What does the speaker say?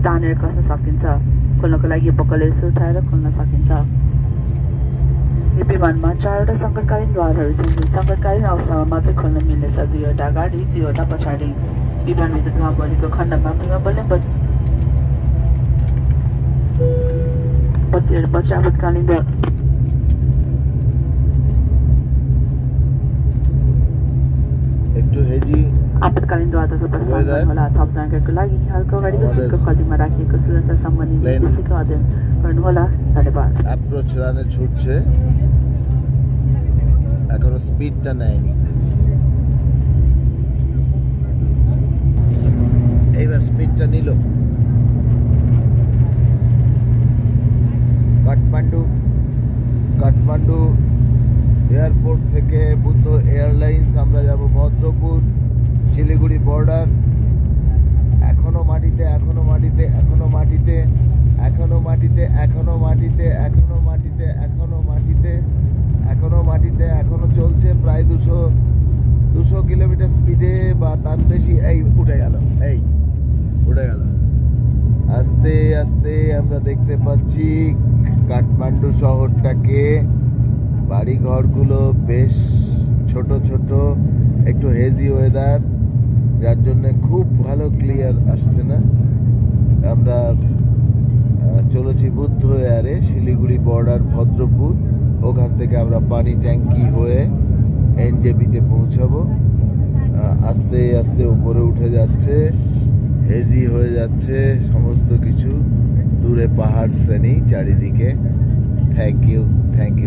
तानेर कस्न सकिन्छ खोल्नको लागि यो बक्कले यसो उठाएर खोल्न सकिन्छ यो विमानमा चारवटा सङ्कटकालीन द्वारहरू छन् जुन सङ्कटकालीन अवस्थामा मात्रै खोल्न मिल्नेछ दुईवटा अगाडि दुईवटा पछाडि विमानभित्र धुवा बढेको खण्डमा धुवा बल्ने बत्ती बत्तीहरू पछि आपतकालीन द्वार একটু হেজি आपतकालीन द्वारतर्फ प्रस्थान Weather. गर्नुहोला थप जानकारीको लागि यहाँको अगाडिको Weather. सिटको खल्तीमा राखिएको सुरक्षा सम्बन्धी Plane. निर्देशिका अध्ययन गर्नुहोला धन्यवाद অ্যাপ্রোচ রানে ছুটছে এখনো স্পিডটা নেয়নি এইবার স্পিডটা নিল কাঠমান্ডু কাঠমান্ডু এয়ারপোর্ট থেকে বুদ্ধ এয়ারলাইন্স বর্ডার এখনও মাটিতে এখনও মাটিতে এখনও মাটিতে এখনও মাটিতে এখনও মাটিতে এখনও মাটিতে এখনও মাটিতে এখনও মাটিতে, এখনও চলছে প্রায় দুশো দুশো কিলোমিটার স্পিডে বা তার বেশি। এই উঠে গেল, এই উঠে গেল। আস্তে আস্তে আমরা দেখতে পাচ্ছি কাঠমান্ডু শহরটাকে। বাড়ি ঘরগুলো বেশ ছোট ছোট, একটু হেজি ওয়েদার যার জন্য খুব ভালো ক্লিয়ার আসছে না। আমরা চলেছি বুদ্ধ এয়ারে, শিলিগুড়ি বর্ডার ভদ্রপুর। ওখান থেকে আমরা পানি ট্যাঙ্কি হয়ে এনজেপিতে পৌঁছাবো। আস্তে আস্তে উপরে উঠে যাচ্ছে, হেজি হয়ে যাচ্ছে, সমস্ত কিছু। দূরে পাহাড় শ্রেণি চারিদিকে। Thank you thank you